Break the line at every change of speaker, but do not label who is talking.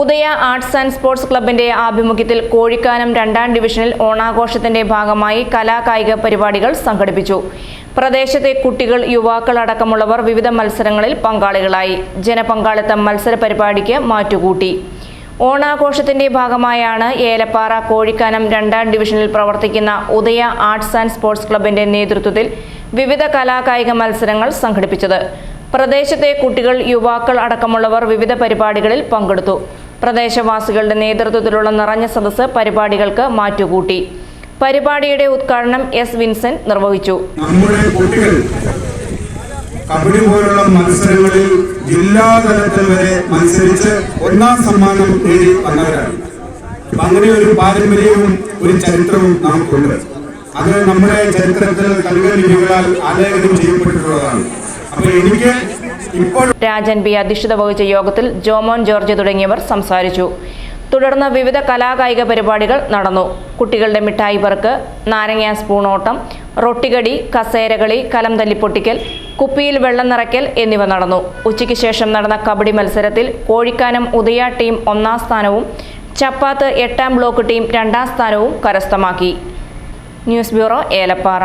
Udaya arts and sports ക്ലബിന്റെ ആഭിമുഖ്യത്തിൽ കോഴിക്കാനം രണ്ടാം ഡിവിഷനിൽ ഓണാഘോഷത്തിന്റെ ഭാഗമായി കലാകായിക പരിപാടികൾ സംഘടിപ്പിച്ചു. പ്രദേശത്തെ കുട്ടികൾ യുവാക്കൾ അടക്കമുള്ളവർ വിവിധ മത്സരങ്ങളിൽ പങ്കാളികളായി. ജനപങ്കാളിത്തം മത്സര പരിപാടിക്ക് മാറ്റുകൂട്ടി. ഓണാഘോഷത്തിന്റെ ഭാഗമായാണ് ഏലപ്പാറ കോഴിക്കാനം രണ്ടാം ഡിവിഷനിൽ പ്രവർത്തിക്കുന്ന ഉദയ ആർട്സ് ആൻഡ് സ്പോർട്സ് ക്ലബിന്റെ നേതൃത്വത്തിൽ വിവിധ കലാകായിക മത്സരങ്ങൾ സംഘടിപ്പിച്ചത്. പ്രദേശത്തെ കുട്ടികൾ യുവാക്കൾ അടക്കമുള്ളവർ വിവിധ പരിപാടികളിൽ പങ്കെടുത്തു. പ്രദേശവാസികളുടെ നേതൃത്വത്തിലുള്ള നിറഞ്ഞ സദസ്സ് പരിപാടികൾക്ക് മാറ്റുകൂട്ടി. പരിപാടിയുടെ ഉദ്ഘാടനം എസ് വിൻസെന്റ് നിർവഹിച്ചു.
കബഡി പോലുള്ള മത്സരങ്ങളിൽ ജില്ലാ തലത്തിൽ വരെ മത്സരിച്ച് ഒന്നാം സമ്മാനം നേടി വന്നവരാണ്. അങ്ങനെ ഒരു പാരമ്പര്യവും ഒരു ചരിത്രവും നമുക്കുണ്ട്. അത് നമ്മുടെ ചരിത്രത്തിൽ കൽകളികളാൽ ആലേഖനം ചെയ്യപ്പെട്ടിട്ടുള്ളതാണ്. അപ്പൊ എനിക്ക്
രാജൻ ബി അധ്യക്ഷത വഹിച്ച യോഗത്തിൽ ജോമോൻ ജോർജ് തുടങ്ങിയവർ സംസാരിച്ചു. തുടർന്ന് വിവിധ കലാകായിക പരിപാടികൾ നടന്നു. കുട്ടികളുടെ മിഠായി പറക്ക് നാരങ്ങ സ്പൂണോട്ടം റൊട്ടികടി കസേരകളി കലം തല്ലിപ്പൊട്ടിക്കൽ കുപ്പിയിൽ വെള്ളം നിറയ്ക്കൽ എന്നിവ നടന്നു. ഉച്ചയ്ക്ക് ശേഷം നടന്ന കബഡി മത്സരത്തിൽ കോഴിക്കാനം ഉദയ ടീം ഒന്നാം സ്ഥാനവും ചപ്പാത്ത് എട്ടാം ബ്ലോക്ക് ടീം രണ്ടാം സ്ഥാനവും കരസ്ഥമാക്കി. News bureau Elappara.